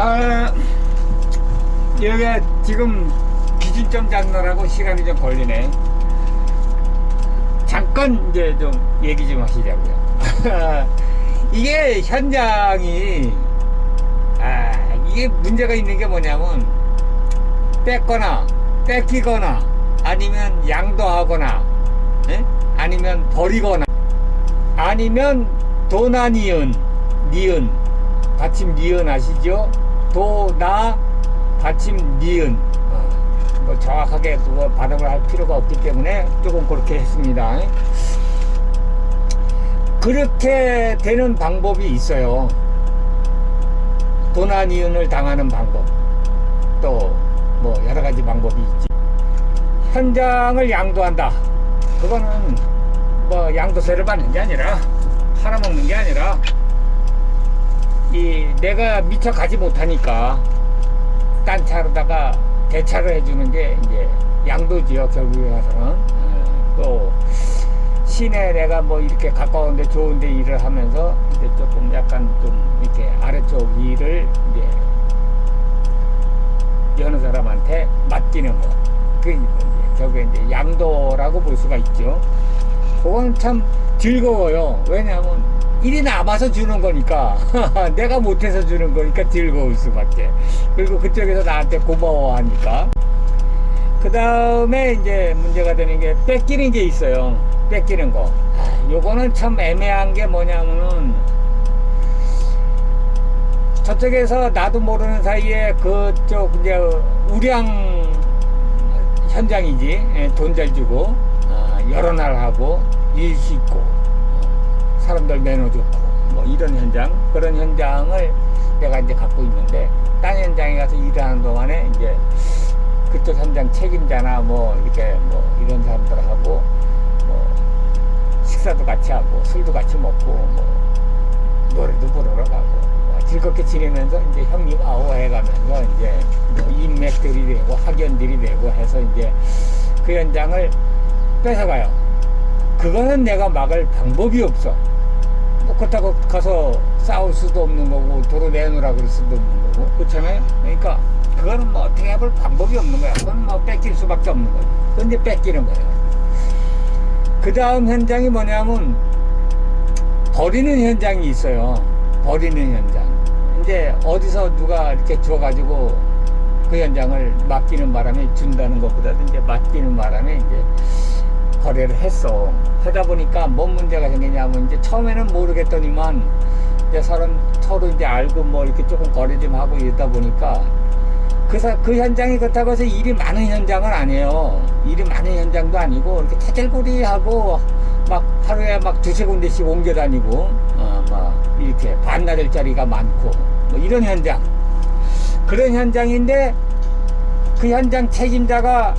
아, 여기 지금 기준점 잡느라고 시간이 좀 걸리네. 잠깐 이제 좀 얘기 좀 하시자고요. 이게 현장이, 아, 이게 문제가 있는 게 뭐냐면, 뺏거나, 뺏기거나, 아니면 양도하거나, 예? 아니면 버리거나, 아니면 도나 니은, 니은, 받침 니은 아시죠? 도나 받침 니은. 어, 뭐 정확하게 그거 발음을 할 필요가 없기 때문에 조금 그렇게 했습니다. 그렇게 되는 방법이 있어요. 도나 니은을 당하는 방법. 또 뭐 여러 가지 방법이 있지. 현장을 양도한다. 그거는 뭐 양도세를 받는 게 아니라 팔아먹는 게 아니라 이 내가 미처 가지 못하니까 딴 차로다가 대차를 해주는 게 이제 양도지요 결국에 가서는 어, 또 시내 내가 뭐 이렇게 가까운데 좋은데 일을 하면서 이제 조금 약간 좀 이렇게 아래쪽 일을 이제 여느 사람한테 맡기는 거. 그 이제 저게 이제 양도라고 볼 수가 있죠. 그건 참 즐거워요. 왜냐하면 일이 남아서 주는 거니까 내가 못해서 주는 거니까 즐거울 수밖에. 그리고 그쪽에서 나한테 고마워하니까. 그 다음에 이제 문제가 되는 게 뺏기는 게 있어요. 뺏기는 거. 아, 요거는 참 애매한 게 뭐냐면은 저쪽에서 나도 모르는 사이에 그쪽 이제 우량 현장이지 예, 돈잘 주고 아, 여러 날 하고 일 쉽고 어, 사람들 좋고 뭐 이런 현장 그런 현장을 내가 이제 갖고 있는데 딴 현장에 가서 일하는 동안에 이제 그쪽 현장 책임자나 뭐 이렇게 뭐 이런 사람들하고 뭐 식사도 같이 하고 술도 같이 먹고 뭐 노래도 부르러 가고 뭐 즐겁게 지내면서 이제 형님 아오 해가면서 이제 뭐 인맥들이 되고 학연들이 되고 해서 이제 그 현장을 뺏어가요. 그거는 내가 막을 방법이 없어. 뭐 그렇다고 가서 싸울 수도 없는 거고 도로 내놓으라 그럴 수도 없는 거고 그렇잖아요. 그러니까 그거는 뭐 어떻게 해볼 방법이 없는 거야. 그건 뭐 뺏길 수밖에 없는. 그건 이제 뺏기는 거예요. 그 다음 현장이 뭐냐면 버리는 현장이 있어요. 버리는 현장. 이제 어디서 누가 이렇게 줘가지고 그 현장을 맡기는 바람에 준다는 것보다도 이제 맡기는 바람에 이제 거래를 했어. 하다 보니까 뭔 문제가 생기냐면 이제 처음에는 모르겠더니만 이제 서로, 서로 이제 알고 뭐 이렇게 조금 거래 좀 하고 이러다 보니까 그, 사, 그 현장이 그렇다고 해서 일이 많은 현장은 아니에요. 일이 많은 현장도 아니고 이렇게 태들거리하고 막 하루에 막 두세 군데씩 옮겨 다니고 어, 막 이렇게 반나절짜리가 많고 뭐 이런 현장. 그런 현장인데 그 현장 책임자가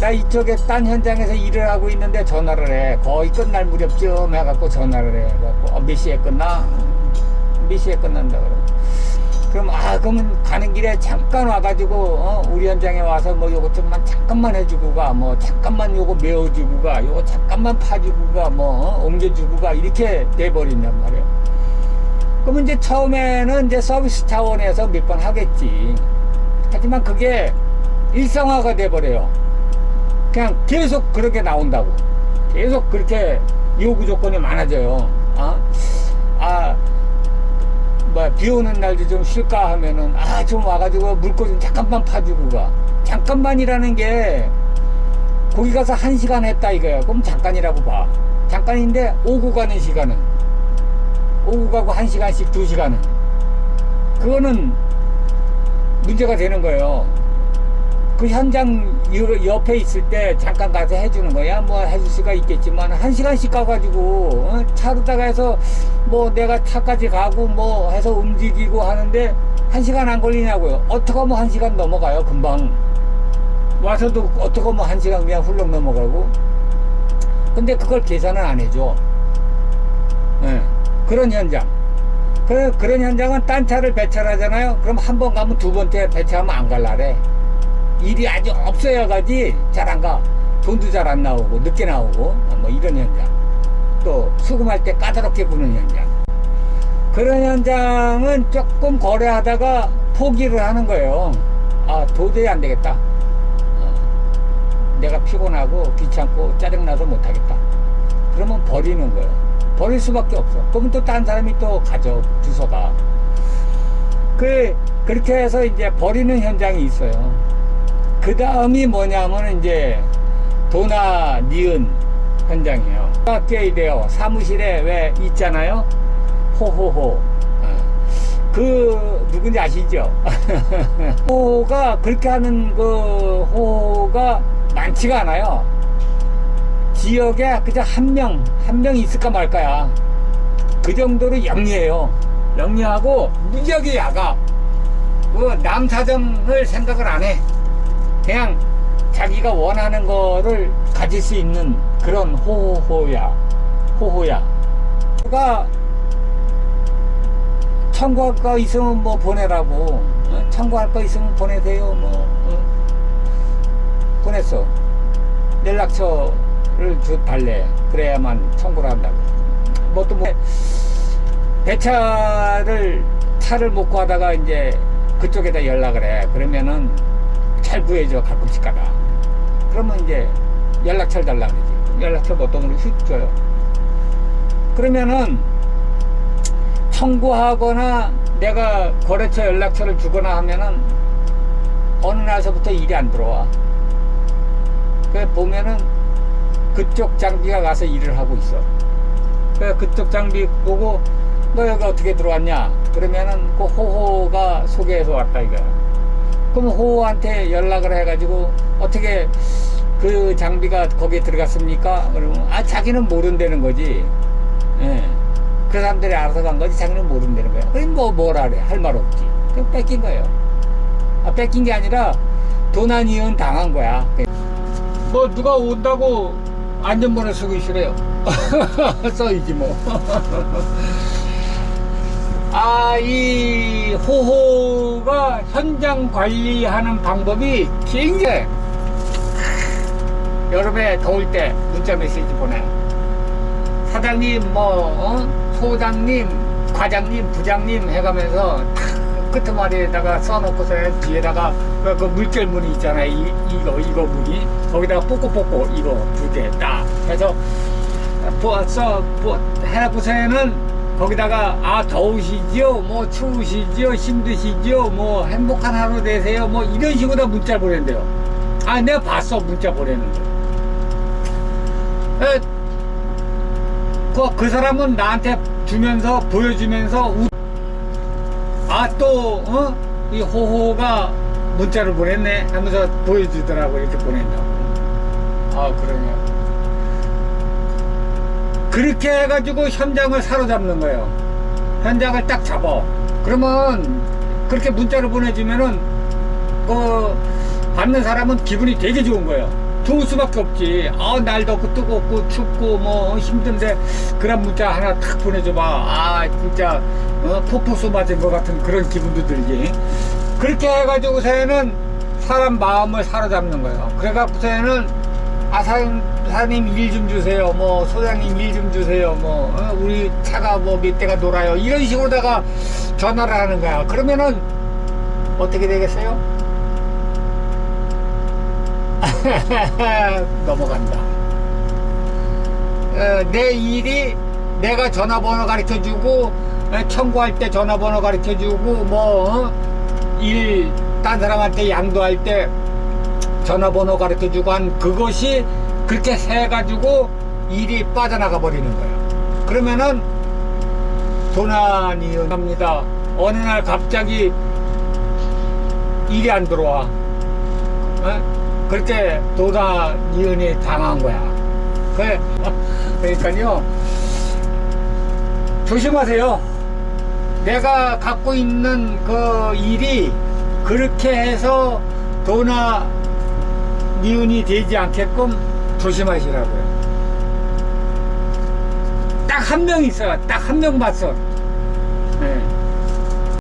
나 이쪽에 딴 현장에서 일을 하고 있는데 전화를 해. 거의 끝날 무렵쯤 해갖고 전화를 해. 그래갖고 어, 몇 시에 끝나? 몇 시에 끝난다 그래. 그럼 아 그러면 가는 길에 잠깐 와가지고 어, 우리 현장에 와서 뭐 요거 좀만 잠깐만 해주고 가뭐 잠깐만 요거 메워주고 가 요거 잠깐만 파주고 가뭐 어, 옮겨주고 가 이렇게 돼버린단 말이에요. 그러면 이제 처음에는 이제 서비스 차원에서 몇 번 하겠지. 하지만 그게 일상화가 돼버려요. 그냥 계속 그렇게 나온다고. 계속 그렇게 요구 조건이 많아져요. 아, 아, 뭐, 비 오는 날도 좀 쉴까 하면은, 아, 좀 와가지고 물고 좀 잠깐만 파주고 가. 잠깐만이라는 게, 거기 가서 한 시간 했다 이거야. 그럼 잠깐이라고 봐. 잠깐인데, 오고 가는 시간은. 오고 가고 한 시간씩 두 시간은. 그거는 문제가 되는 거예요. 그 현장 여- 옆에 있을 때 잠깐 가서 해주는 거야. 뭐 해줄 수가 있겠지만 한 시간씩 가가지고 어? 차로다가 해서 뭐 내가 차까지 가고 뭐 해서 움직이고 하는데 한 시간 안 걸리냐고요. 어떻게 하면 한 시간 넘어가요. 금방 와서도 어떻게 하면 한 시간 그냥 훌렁 넘어가고. 근데 그걸 계산은 안 해줘. 예, 그런 현장. 그, 그런 현장은 딴 차를 배차를 하잖아요. 그럼 한 번 가면 두 번째 배차하면 안 갈라래. 일이 아주 없어야 가지 잘 안 가. 돈도 잘 안 나오고 늦게 나오고 뭐 이런 현장. 또 수금할 때 까다롭게 부는 현장. 그런 현장은 조금 거래하다가 포기를 하는 거예요. 아, 도저히 안 되겠다. 어, 내가 피곤하고 귀찮고 짜증나서 못하겠다. 그러면 버리는 거예요. 버릴 수밖에 없어. 그러면 또딴 사람이 또 가져, 주소가. 그, 그렇게 해서 이제 버리는 현장이 있어요. 그 다음이 뭐냐면 이제 도나 니은 현장이에요. 아껴야 돼요. 사무실에 왜 있잖아요. 호호호. 어. 그 누군지 아시죠? 호호가 그렇게 하는 그 호호가 많지가 않아요. 지역에 그저 한 명, 한 명 있을까 말까야. 그 정도로 영리해요. 영리하고 무지하게 야가. 그 남사정을 생각을 안 해. 그냥 자기가 원하는 거를 가질 수 있는 그런 호호야. 호호야. 가 청구할 거 있으면 뭐 보내라고. 어? 청구할 거 있으면 보내세요. 뭐. 어? 보냈어. 연락처를 주 달래. 그래야만 청구를 한다고. 뭐또 뭐. 배차를 차를 못 구하다가 이제 그쪽에다 연락을 해. 그러면은 잘 구해줘 가끔씩 가다. 그러면 이제 연락처를 달라 그러지. 연락처 걸로 휙 줘요. 그러면은 청구하거나 내가 거래처 연락처를 주거나 하면은 어느 날서부터 일이 안 들어와. 그 보면은 그쪽 장비가 가서 일을 하고 있어. 그 그쪽 장비 보고 너 여기 어떻게 들어왔냐? 그러면은 그 호호가 소개해서 왔다 이거야. 그럼 호호한테 연락을 해가지고 어떻게 그 장비가 거기에 들어갔습니까? 그러면 아 자기는 모른다는 거지. 예. 그 사람들이 알아서 간 거지 자기는 모른다는 거야. 그럼 뭐 뭐라 그래? 할 말 없지. 그냥 뺏긴 거예요. 아 뺏긴 게 아니라 도난 이은 당한 거야. 뭐 누가 온다고 안전번호 쓰고 있으래요. 써이지 뭐. 아, 이 호호가 현장 관리하는 방법이 굉장히 여름에 더울 때 문자 메시지 보내. 사장님, 뭐, 어? 소장님, 과장님, 부장님 해가면서 탁 끄트머리에다가 써놓고서 뒤에다가 그, 그 물결 무늬 있잖아요. 이, 이거, 이거 무늬. 거기다가 뽀꼬뽀꼬 이거 두 개 딱 해서 뭐, 써, 뭐, 해놓고서는 거기다가 아 더우시죠 뭐 추우시죠 힘드시죠 뭐 행복한 하루 되세요? 뭐 이런 식으로 다 문자를 보낸대요. 아 내가 봤어 문자 보내는 거. 그, 그 사람은 나한테 주면서 보여주면서 아또 어? 이 호호가 문자를 보냈네 하면서 보여주더라고 이렇게 보낸다고. 아 그러냐 그렇게 해가지고 현장을 사로잡는 거예요. 현장을 딱 잡아. 그러면 그렇게 문자를 보내주면은 그 받는 사람은 기분이 되게 좋은 거예요. 좋을 수밖에 없지. 아, 날 덥고 뜨겁고 춥고 뭐 힘든데 그런 문자 하나 탁 보내줘봐. 아, 진짜 어, 포포수 맞은 것 같은 그런 기분도 들지. 그렇게 해가지고서는 사람 마음을 사로잡는 거예요. 그래갖고서는 아, 사장님, 사장님 일 좀 주세요. 뭐, 소장님 일 좀 주세요. 뭐, 어, 우리 차가 뭐 몇 대가 놀아요. 이런 식으로다가 전화를 하는 거야. 그러면은 어떻게 되겠어요? 넘어간다. 어, 내 일이 내가 전화번호 가르쳐 주고, 어, 청구할 때 전화번호 가르쳐 주고, 뭐, 어? 일, 딴 사람한테 양도할 때 전화번호 가르쳐 주고 한 그것이 그렇게 해가지고 일이 빠져나가 버리는 거예요. 그러면은 도난이 일어납니다. 어느 날 갑자기 일이 안 들어와. 어? 그렇게 도난 이은이 당한 거야. 그래, 그러니까요. 조심하세요. 내가 갖고 있는 그 일이 그렇게 해서 도나 미운이 되지 않게끔 조심하시라고요. 딱 한 명 있어요. 딱한 명 봤어. 네.